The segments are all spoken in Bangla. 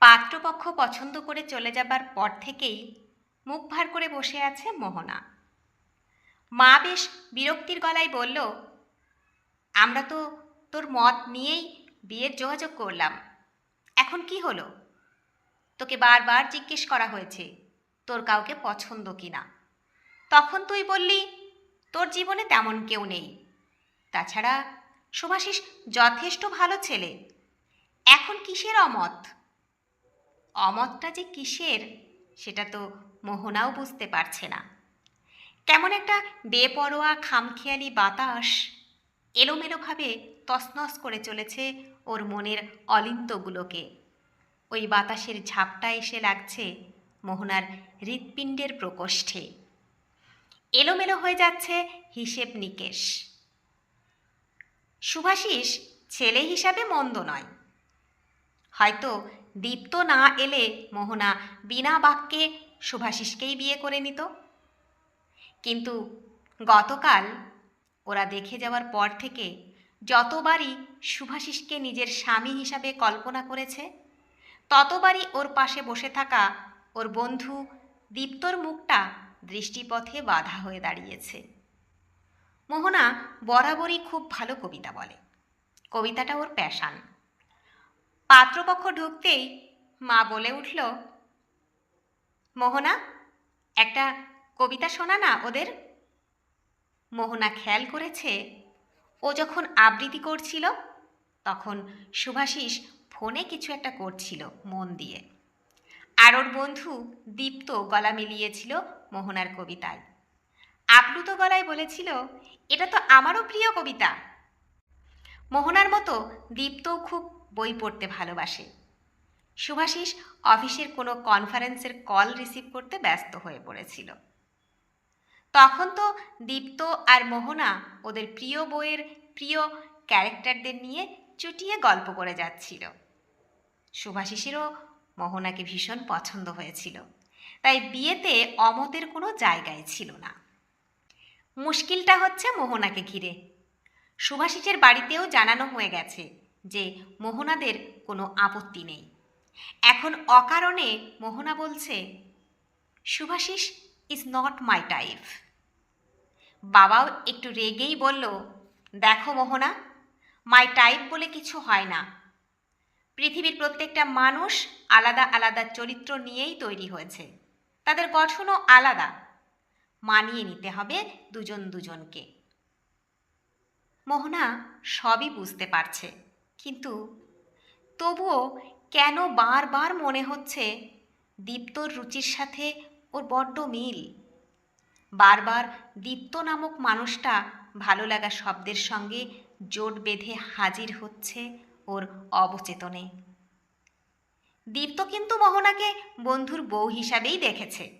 পাত্রপক্ষ পছন্দ করে চলে যাবার পর থেকেই মুখ ভার করে বসে আছে মোহনা। মা বেশ বিরক্তির গলায় বলল, আমরা তো তোর মত নিয়েই বিয়ের যোগাযোগ করলাম। এখন কি হলো? তোকে বারবার জিজ্ঞেস করা হয়েছে, তোর কাউকে পছন্দ কি না? তখন তুই বললি, তোর জীবনে তেমন কেউ নেই। তাছাড়া সুভাষিস যথেষ্ট ভালো ছেলে। এখন কিসের অমত? অমতটা যে কিসের, সেটা তো মোহনাও বুঝতে পারছে না। কেমন একটা বেপরোয়া, খামখেয়ালি বাতাস এলোমেলোভাবে তসনস করে চলেছে ওর মনের অলিন্দগুলোকে ওই বাতাসের ঝাপটা এসে লাগছে মোহনার হৃৎপিণ্ডের প্রকোষ্ঠে। এলোমেলো হয়ে যাচ্ছে হিসেব নিকেশ। সুভাষিস ছেলে হিসাবে মন্দ নয়। হয়তো দীপ্ত না এলে মোহনা বিনা বাক্যে সুভাষিসকেই বিয়ে করে নিত। কিন্তু গতকাল ওরা দেখে যাওয়ার পর থেকে যতবারই সুভাষিসকে নিজের স্বামী হিসাবে কল্পনা করেছে, ততবারই ওর পাশে বসে থাকা ওর বন্ধু দীপ্তর মুখটা দৃষ্টিপথে বাধা হয়ে দাঁড়িয়েছে। মোহনা বরাবরই খুব ভালো কবিতা বলে। কবিতাটা ওর প্যাশান। পাত্রপক্ষ ঢুকতেই মা বলে উঠল, মোহনা, একটা কবিতা শোনা না ওদের? মোহনা খেয়াল করেছে, ও যখন আবৃত্তি করছিল, তখন সুভাষিস ফোনে কিছু একটা করছিল মন দিয়ে। আর ওর বন্ধু দীপ্ত গলা মিলিয়েছিল মোহনার কবিতায়। আপ্লুত গলায় বলেছিল, এটা তো আমারও প্রিয় কবিতা। মোহনার মতো দীপ্তও খুব বই পড়তে ভালোবাসে। সুভাষিস অফিসের কোনো কনফারেন্সের কল রিসিভ করতে ব্যস্ত হয়ে পড়েছিল। তখন তো দীপ্ত আর মোহনা ওদের প্রিয় বইয়ের প্রিয় ক্যারেক্টারদের নিয়ে চুটিয়ে গল্প করে যাচ্ছিল। সুভাষিসেরও মোহনাকে ভীষণ পছন্দ হয়েছিল। তাই বিয়েতে অমতের কোনো জায়গায় ছিল না। মুশকিলটা হচ্ছে মোহনাকে ঘিরে। সুভাষিসের বাড়িতেও জানানো হয়ে গেছে যে মোহনাদের কোনো আপত্তি নেই। এখন অকারণে মোহনা বলছে, Subhasis is not my type বাবাও একটু রেগেই বলল, দেখো মোহনা মাই টাইপ বলে কিছু হয় না। পৃথিবীর প্রত্যেকটা মানুষ আলাদা আলাদা চরিত্র নিয়েই তৈরি হয়েছে। তাদের গঠনও আলাদা। মানিয়ে নিতে হবে দুজন দুজনকে। মোহনা সবই বুঝতে পারছে। কিন্তু তবুও কেন বারবার মনে হচ্ছে দীপ্তর রুচির সাথে ওর বড্ড মিল? বারবার দীপ্ত নামক মানুষটা ভালো লাগা শব্দের সঙ্গে জোট বেঁধে হাজির হচ্ছে ওর অবচেতনে। দীপ্ত কিন্তু মোহনাকে বন্ধুর বউ হিসাবেই দেখেছে।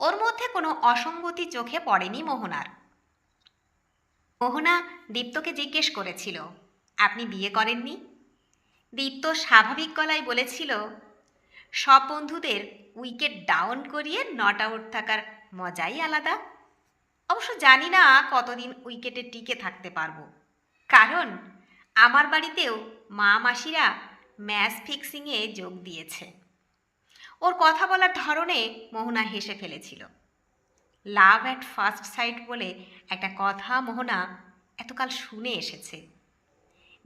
ওর মধ্যে কোনো অসঙ্গতি চোখে পড়েনি মোহনার। মোহনা দীপ্তকে জিজ্ঞেস করেছিল আপনি বিয়ে করেননি? দীপ্ত স্বাভাবিক গলায় বলেছিল, সব বন্ধুদের উইকেট ডাউন করিয়ে নট আউট থাকার মজাই আলাদা। অবশ্য জানি না কতদিন উইকেটে টিকে থাকতে পারব। কারণ আমার বাড়িতেও মা মাসিরা ম্যাচ ফিক্সিংয়ে যোগ দিয়েছে। ওর কথা বলার ধরনে মোহনা হেসে ফেলেছিল। লাভ অ্যাট ফার্স্ট সাইট বলে একটা কথা মোহনা এতকাল শুনে এসেছে।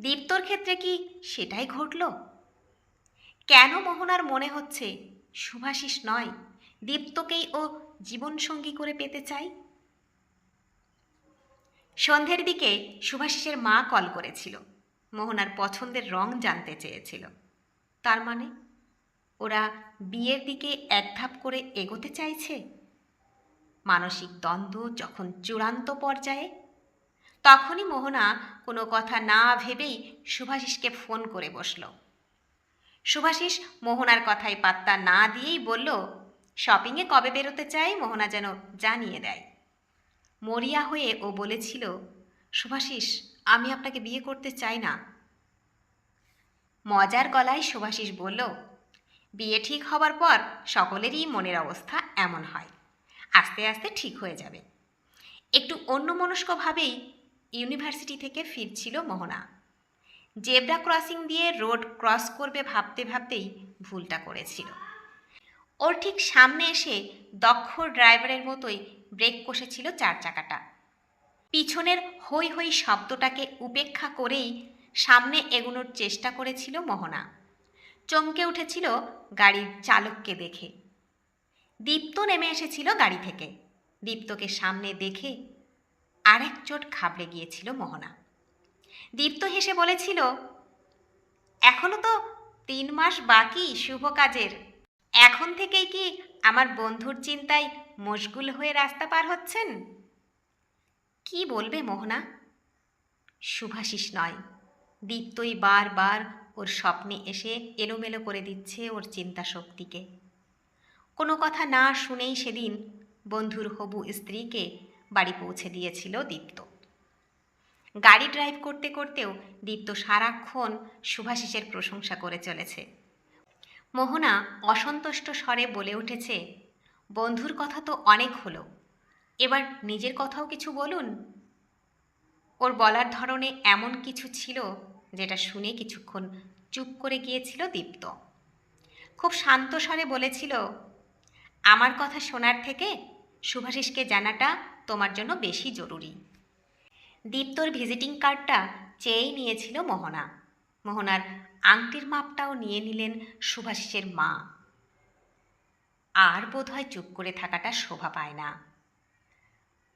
দীপ্তর ক্ষেত্রে কি সেটাই ঘটল? কেন মোহনার মনে হচ্ছে শুভাশিস নয়? দীপ্তকেই ও জীবনসঙ্গী করে পেতে চাই? সন্ধ্যের দিকে সুভাষিসের মা কল করেছিল। মোহনার পছন্দের রং জানতে চেয়েছিল। তার মানে ওরা বিয়ের দিকে এক ধাপ করে এগোতে চাইছে? মানসিক দ্বন্দ্ব যখন চূড়ান্ত পর্যায়ে তখনই মোহনা কোনো কথা না ভেবেই সুভাষিসকে ফোন করে বসল। সুভাষিস মোহনার কথায় পাত্তা না দিয়েই বলল, শপিংয়ে কবে বেরোতে চাই? মোহনা যেন জানিয়ে দেয়। মরিয়া হয়ে ও বলেছিল, সুভাষিস, আমি আপনাকে বিয়ে করতে চাই না। মজার গলায় সুভাষিস বলল, বিয়ে ঠিক হবার পর সকলেরই মনের অবস্থা এমন হয়। আস্তে আস্তে ঠিক হয়ে যাবে। একটু অন্যমনস্কভাবেই ইউনিভার্সিটি থেকে ফিরছিল মোহনা। জেব্রা ক্রসিং দিয়ে রোড ক্রস করবে ভাবতে ভাবতেই ভুলটা করেছিল। ওর ঠিক সামনে এসে দক্ষ ড্রাইভারের মতোই ব্রেক কষেছিল চার চাকাটা। পিছনের হই হই শব্দটাকে উপেক্ষা করেই সামনে এগোনোর চেষ্টা করেছিল মোহনা। চমকে উঠেছিল গাড়ির চালককে দেখে। দীপ্ত নেমে এসেছিল গাড়ি থেকে। দীপ্তকে সামনে দেখে আরেক চোট খাবড়ে গিয়েছিল মোহনা। দীপ্ত হেসে বলেছিল, এখনও তো তিন মাস বাকি শুভ কাজের। এখন থেকেই কি আমার বন্ধুর চিন্তায় মশগুল হয়ে রাস্তা পার হচ্ছেন? কি বলবে মোহনা? শুভাশিস নয়। দীপ্তই বারবার ওর স্বপ্নে এসে এলোমেলো করে দিচ্ছে ওর চিন্তা শক্তিকে। কোনো কথা না শুনেই সেদিন বন্ধুর হবু স্ত্রীকে বাড়ি পৌঁছে দিয়েছিল দীপ্ত। গাড়ি ড্রাইভ করতে করতেও দীপ্ত সারাক্ষণ শুভাশিসের প্রশংসা করে চলেছে। মোহনা অসন্তুষ্ট স্বরে বলে উঠেছে, বন্ধুর কথা তো অনেক হলো, এবার নিজের কথাও কিছু বলুন। ওর বলার ধরনে এমন কিছু ছিল যেটা শুনে কিছুক্ষণ চুপ করে গিয়েছিল দীপ্ত। খুব শান্ত স্বরে বলেছিল, আমার কথা শোনার থেকে শুভাশিসকে জানাটা তোমার জন্য বেশি জরুরি। দীপ্তর ভিজিটিং কার্ডটা চেয়েই নিয়েছিল মোহনা। মোহনার আংটির মাপটাও নিয়ে নিলেন শুভাশিসের মা। আর বোধহয় চুপ করে থাকাটা শোভা পায় না।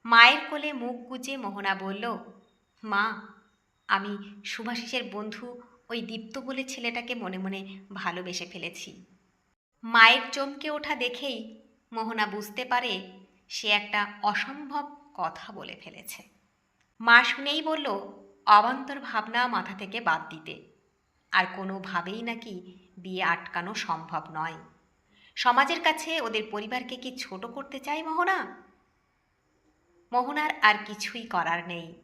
মায়ের কোলে মুখ গুজে মোহনা বলল, মা, আমি শুভাশিসের বন্ধু ওই দীপ্ত বলে ছেলেটাকে মনে মনে ভালোবেসে ফেলেছি। মায়ের চমকে ওঠা দেখেই মোহনা বুঝতে পারে সে একটা অসম্ভব কথা বলে ফেলেছে। মা শুনেই বলল, অবান্তর ভাবনা মাথা থেকে বাদ দিতে। আর কোনোভাবেই নাকি বিয়ে আটকানো সম্ভব নয়। সমাজের কাছে ওদের পরিবারকে কি ছোট করতে চায় মোহনা? মোহনার আর কিছুই করার নেই।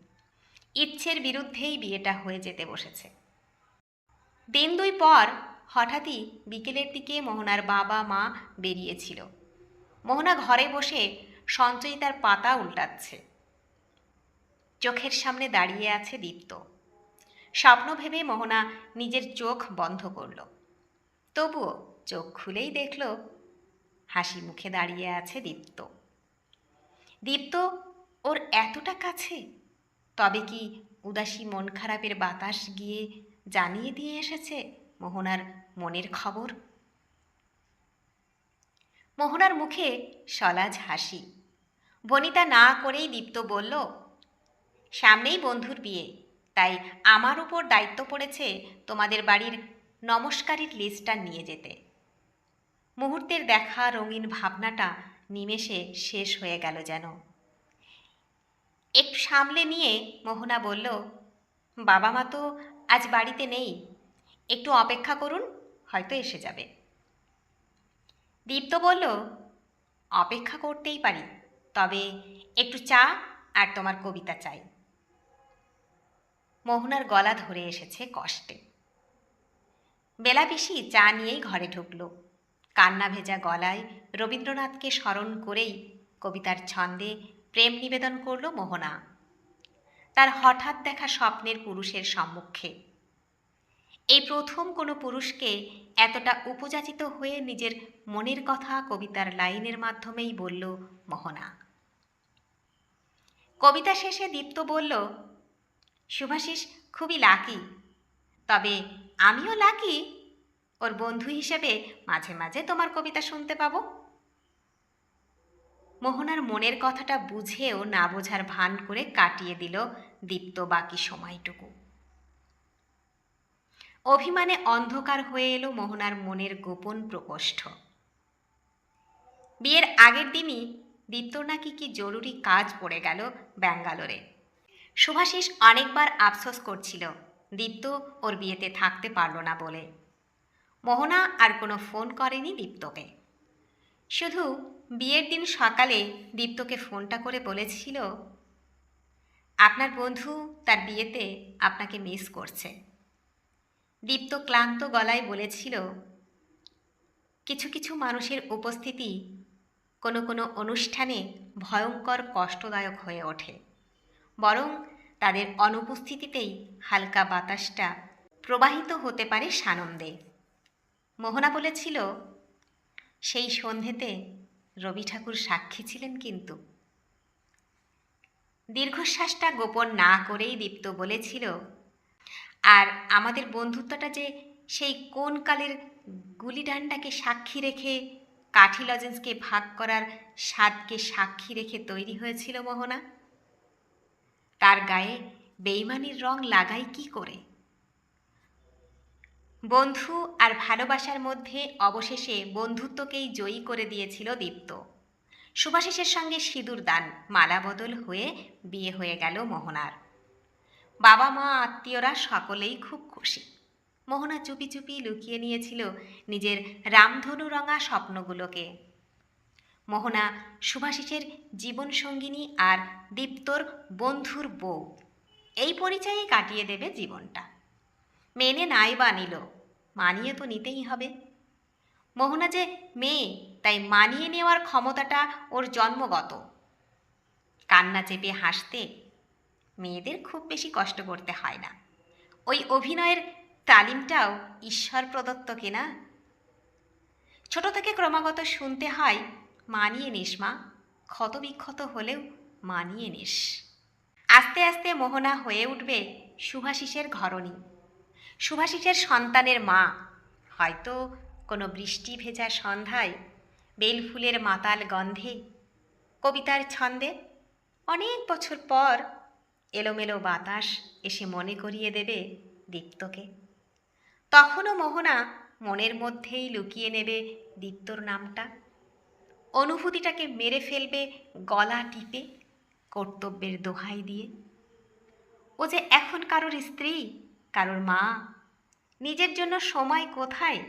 ইচ্ছের বিরুদ্ধেই বিয়েটা হয়ে যেতে বসেছে। দিন দুই পর হঠাৎই বিকেলের দিকে মোহনার বাবা মা বেরিয়েছিল। মোহনা ঘরে বসে সঞ্চয়িতার পাতা উল্টাচ্ছে। চোখের সামনে দাঁড়িয়ে আছে দীপ্ত। স্বপ্ন ভেবে মোহনা নিজের চোখ বন্ধ করল। তবুও চোখ খুলেই দেখল, হাসি মুখে দাঁড়িয়ে আছে দীপ্ত। দীপ্ত, ওর এতটা কাছে? তবে কি উদাসী মন খারাপের বাতাস গিয়ে জানিয়ে দিয়ে এসেছে মোহনার মনের খবর? মোহনার মুখে সলাজ হাসি। বনিতা না করেই দীপ্ত বলল, সামনেই বন্ধুর বিয়ে। তাই আমার উপর দায়িত্ব পড়েছে তোমাদের বাড়ির নমস্কারের লিস্টটা নিয়ে যেতে মুহূর্তের দেখা রঙিন ভাবনাটা নিমেষে শেষ হয়ে গেল যেন। একটু সামলে নিয়ে মোহনা বলল, বাবা মা তো আজ বাড়িতে নেই। একটু অপেক্ষা করুন, হয়তো এসে যাবে। দীপ্ত বলল, অপেক্ষা করতেই পারি, তবে একটু চা আর তোমার কবিতা চাই। মোহনার গলা ধরে এসেছে কষ্টে। বেলা বেশি চা নিয়েই ঘরে ঢুকল। কান্না ভেজা গলায় রবীন্দ্রনাথকে স্মরণ করেই কবিতার ছন্দে প্রেম নিবেদন করল মোহনা। তার হঠাৎ দেখা স্বপ্নের পুরুষের সম্মুখে এই প্রথম কোনো পুরুষকে এতটা উপযাচিত হয়ে নিজের মনের কথা কবিতার লাইনের মাধ্যমেই বলল মোহনা। কবিতা শেষে দীপ্ত বলল শুভাশিস খুবই লাকি। তবে আমিও লাকি? ওর বন্ধু হিসেবে মাঝে মাঝে তোমার কবিতা শুনতে পাবো মোহনার মনের কথাটা বুঝেও না বোঝার ভান করে কাটিয়ে দিল দীপ্ত বাকি সময়টুকু। অভিমানে অন্ধকার হয়ে এলো মোহনার মনের গোপন প্রকোষ্ঠ। বিয়ের আগের দিনই দীপ্ত নাকি কি জরুরি কাজ পড়ে গেল ব্যাঙ্গালোরে। শুভাশিস অনেকবার আফসোস করছিল, দীপ্ত ওর বিয়েতে থাকতে পারল না বলে। মোহনা আর কোনো ফোন করেনি দীপ্তকে। শুধু বিয়ের দিন সকালে দীপ্তকে ফোনটা করে বলেছিল, আপনার বন্ধু তার বিয়েতে আপনাকে মিস করছে। দীপ্ত ক্লান্ত গলায় বলেছিল, কিছু কিছু মানুষের উপস্থিতি কোনো কোনো অনুষ্ঠানে ভয়ঙ্কর কষ্টদায়ক হয়ে ওঠে। বরং তাদের অনুপস্থিতিতেই হালকা বাতাসটা প্রবাহিত হতে পারে সানন্দে। মোহনা বলেছিল, সেই সন্ধেতে রবি ঠাকুর সাক্ষী ছিলেন কিন্তু। দীর্ঘশ্বাসটা গোপন না করেই দীপ্ত বলেছিল আর আমাদের বন্ধুত্বটা যে সেই কোন কালের গুলিডান্ডাকে সাক্ষী রেখে কাঠি লজেন্সকে ভাগ করার স্বাদকে সাক্ষী রেখে তৈরি হয়েছিল মোহনা? তার গায়ে বেইমানির রং লাগাই কি করে? বন্ধু আর ভালোবাসার মধ্যে অবশেষে বন্ধুত্বকেই জয়ী করে দিয়েছিল দীপ্ত। সুভাষিসের সঙ্গে সিঁদুর দান মালা বদল হয়ে বিয়ে হয়ে গেল মোহনার। বাবা, মা, আত্মীয়রা সকলেই খুব খুশি। মোহনা চুপি চুপি লুকিয়ে নিয়েছিল নিজের রামধনু রঙা স্বপ্নগুলোকে। মোহনা সুভাষিসের জীবনসঙ্গিনী আর দীপ্তর বন্ধুর বউ। এই পরিচয়ে কাটিয়ে দেবে জীবনটা। মেনে নাই বা নিল, মানিয়ে তো নিতেই হবে। মোহনা যে মেয়ে, তাই মানিয়ে নেওয়ার ক্ষমতাটা ওর জন্মগত। কান্না চেপে হাসতে মেয়েদের খুব বেশি কষ্ট করতে হয় না। ওই অভিনয়ের তালিমটাও ঈশ্বর প্রদত্ত কিনা? ছোট থেকে ক্রমাগত শুনতে হয়, মানিয়ে নিস মা। ক্ষত বিক্ষত হলেও মানিয়ে নিস। আস্তে আস্তে মোহনা হয়ে উঠবে সুভাষিসের ঘরণী। সুভাষিসের সন্তানের মা। হয়তো কোনো বৃষ্টি ভেজা সন্ধ্যায় বেলফুলের মাতাল গন্ধে কবিতার ছন্দে অনেক বছর পর এলোমেলো বাতাস এসে মনে করিয়ে দেবে দীপ্তকে। তখনও মোহনা মনের মধ্যেই লুকিয়ে নেবে দীপ্তর নামটা। অনুভূতিটাকে মেরে ফেলবে গলা টিপে কর্তব্যের দোহাই দিয়ে। ও যে এখন কারোর স্ত্রী, কারোর মা, নিজের জন্য সময় কোথায়,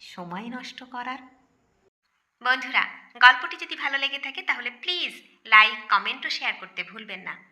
সময় নষ্ট করার। বন্ধুরা, গল্পটি যদি ভালো লেগে থাকে তাহলে প্লিজ লাইক, কমেন্ট ও শেয়ার করতে ভুলবেন না।